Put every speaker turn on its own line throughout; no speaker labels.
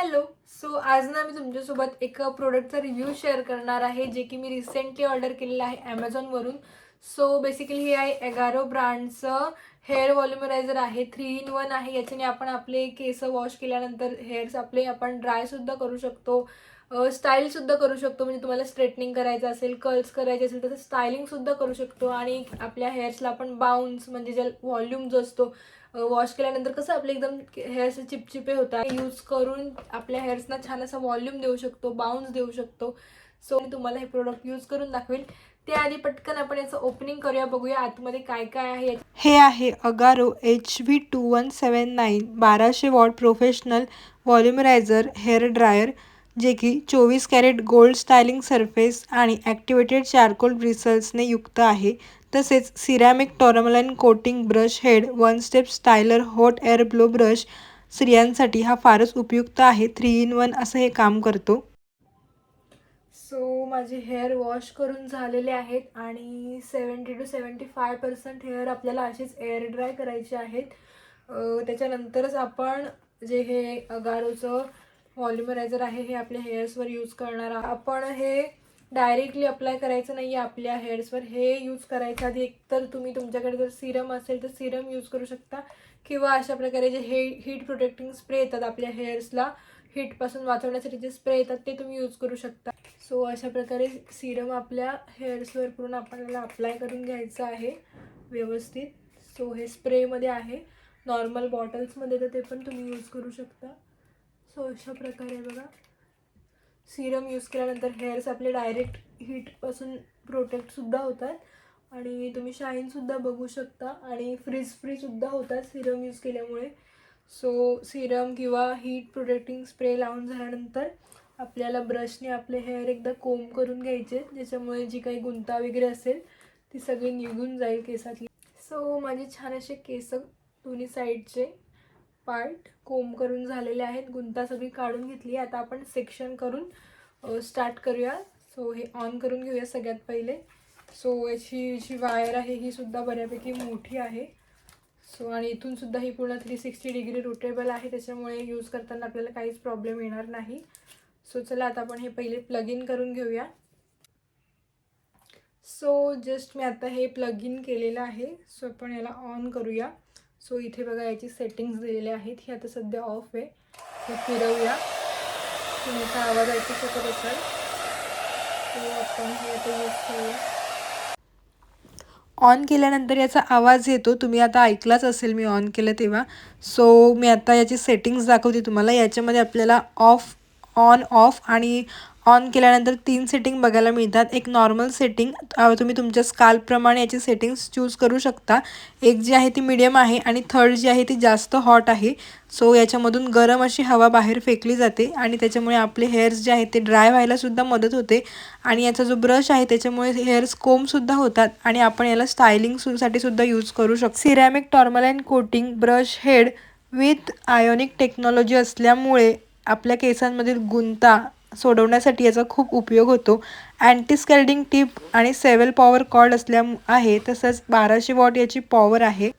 Hello so आज ना मी तुमच्यासोबत एक प्रोडक्टचा रिव्ह्यू शेअर करणार आहे जे की मी रिसेंटली ऑर्डर केलेलं आहे ॲमेझॉनवरून सो बेसिकली हे आहे एगारो ब्रँडचं हेअर वॉल्युमरायझर आहे थ्री इन वन आहे. याच्याने आपण आपले केस वॉश केल्यानंतर हेअर्स आपले आपण ड्रायसुद्धा करू शकतो. स्टाईलसुद्धा करू शकतो. म्हणजे तुम्हाला स्ट्रेटनिंग करायचं असेल कर्ल्स करायचे असेल तसं स्टायलिंगसुद्धा करू शकतो. आणि आपल्या हेअर्सला आपण बाउन्स म्हणजे ज्या व्हॉल्यूम जो असतो वॉश केल्यानंतर कसं आपले एकदम हेअर्स चिपचिपे होतात. यूज करून आपल्या हेअर्सना छान असा व्हॉल्यूम देऊ शकतो बाउन्स देऊ शकतो. सो मी तुम्हाला हे प्रोडक्ट यूज करून दाखवेल. त्याआधी पटकन आपण याचं ओपनिंग करूया बघूया आतमध्ये काय काय आहे.
हे आहे Agaro H V two one seven nine बाराशे watt professional volumiser hair dryer जे की चोवीस कॅरेट गोल्ड स्टायलिंग सरफेस आणि ॲक्टिवेटेड चारकोल ब्रिसल्सने युक्त आहे. तसेच ceramic tourmaline coating brush head one step styler hot air blow brush स्त्रियांसाठी हा फारच उपयुक्त आहे. थ्री इन वन असं हे काम करतो.
सो माझे हेअर वॉश करून झालेले आहेत आणि seventy two seventy five percent hair आपल्याला असेच एअर ड्राय करायचे आहेत. त्याच्यानंतरच आपण जे हे अगारोचं व्हॉल्युमरायझर आहे हे आपल्या हेअर्सवर यूज करणार आहोत आपण हे डायरेक्टली अप्लाय करायचं नाही आहे आपल्या हेअर्सवर हे यूज करायचं आधी एकतर तुम्ही तुमच्याकडे जर सिरम असेल तर सिरम यूज करू शकता. किंवा अशा प्रकारे जे हे हीट प्रोटेक्टिंग स्प्रे येतात आपल्या हेअर्सला हीटपासून वाचवण्यासाठी जे स्प्रे येतात ते तुम्ही यूज करू शकता. सो अशा प्रकारे सिरम आपल्या हेअर्सवर पूर्ण आपल्याला अप्लाय करून घ्यायचं आहे व्यवस्थित. सो हे स्प्रेमध्ये आहे. नॉर्मल बॉटल्समध्ये तर ते पण तुम्ही यूज करू शकता. सो अशा प्रकारे बघा. सिरम यूज केल्यानंतर हेअर्स आपले डायरेक्ट हीटपासून प्रोटेक्टसुद्धा होतात. आणि तुम्ही शाईनसुद्धा बघू शकता आणि फ्रीज फ्रीसुद्धा होतात सिरम यूज केल्यामुळे. सो सिरम किंवा हीट प्रोटेक्टिंग स्प्रे लावून झाल्यानंतर आपल्याला ब्रशने आपले हेअर एकदा कोंब करून घ्यायचे. ज्याच्यामुळे जी काही गुंता वगैरे असेल ती सगळी निघून जाईल केसातली. सो माझे छान असे केस दोन्ही साईडचे पार्ट कोंब करून झालेले आहेत. गुंता सगळी काढून घेतली आता आपण सेक्शन करून स्टार्ट करूया. सो हे ऑन करून घेऊया सगळ्यात पहिले. सो याची जी वायर आहे ही सुद्धा बऱ्यापैकी मोठी आहे. सो आणि इथून सुद्धा ही पूर्ण थ्री सिक्स्टी डिग्री रोटेबल आहे. त्याच्यामुळे यूज करताना आपल्याला काहीच प्रॉब्लेम येणार नाही. सो चला आता आपण हे पहिले प्लग इन करून घेऊया. सो जस्ट मी आता हे प्लग इन केलेलं आहे. सो आपण याला ऑन करूया. सो इथे बघा याची सेटिंग्स दिलेल्या आहेत. ही आता सध्या ऑफ आहे. हे फिरवूया. तुमचा आवाज ऐकू शकत असाल. सो आपण हे आता यूज करूया.
ऑन केल्यानंतर याचा आवाज येतो. तुम्ही आता ऐकलाच असेल मी ऑन केलं तेव्हा. सो मी आता याची सेटिंग्स दाखवते तुम्हाला. याच्यामध्ये आपल्याला ऑफ ऑन ऑफ आणि ऑन केल्यानंतर तीन सेटिंग बघायला मिळतात. एक नॉर्मल सेटिंग तुम्ही तुमच्या स्काल्पप्रमाणे याची सेटिंग्स चूज करू शकता. एक जी आहे ती मिडियम आहे आणि थर्ड जी आहे ती जास्त हॉट आहे. सो याच्यामधून गरम अशी हवा बाहेर फेकली जाते आणि त्याच्यामुळे आपले हेअर्स जे आहेत ते ड्राय व्हायलासुद्धा मदत होते. आणि याचा जो ब्रश आहे त्याच्यामुळे हेअर्स कोमसुद्धा होतात आणि आपण याला स्टायलिंग सुद्धा यूज करू शकतो. Ceramic tourmaline coating brush head with ionic technology असल्यामुळे आपल्या केसांमधील गुंता सोडवण्यासाठी याचा खूप उपयोग होतो. अँटी स्कॅल्डिंग आणि सेवेल पॉवर कॉर्ड असल्या आहे तसंच बाराशे वॉट याची पॉवर आहे.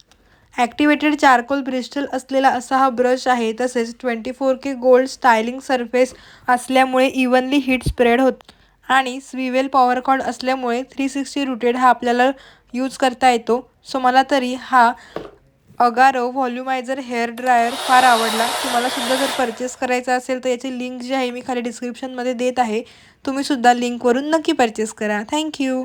ॲक्टिवेटेड चारकोल ब्रिस्टल असलेला असा हा ब्रश आहे तसेच twenty four K gold styling surface असल्यामुळे इवनली हीट स्प्रेड होत आणि स्विवेल पॉवर कॉर्ड असल्यामुळे थ्री सिक्स्टी रुटेड हा आपल्याला यूज करता येतो. सो मला तरी हा अगारो व्हॉल्युमायझर हेअर ड्रायर फार आवडला. तुम्हाला सुद्धा जर परचेस करायचा असेल तर याची लिंक जी आहे मी खाली डिस्क्रिप्शनमध्ये देत आहे. तुम्ही सुद्धा लिंकवरून नक्की परचेस करा. थँक्यू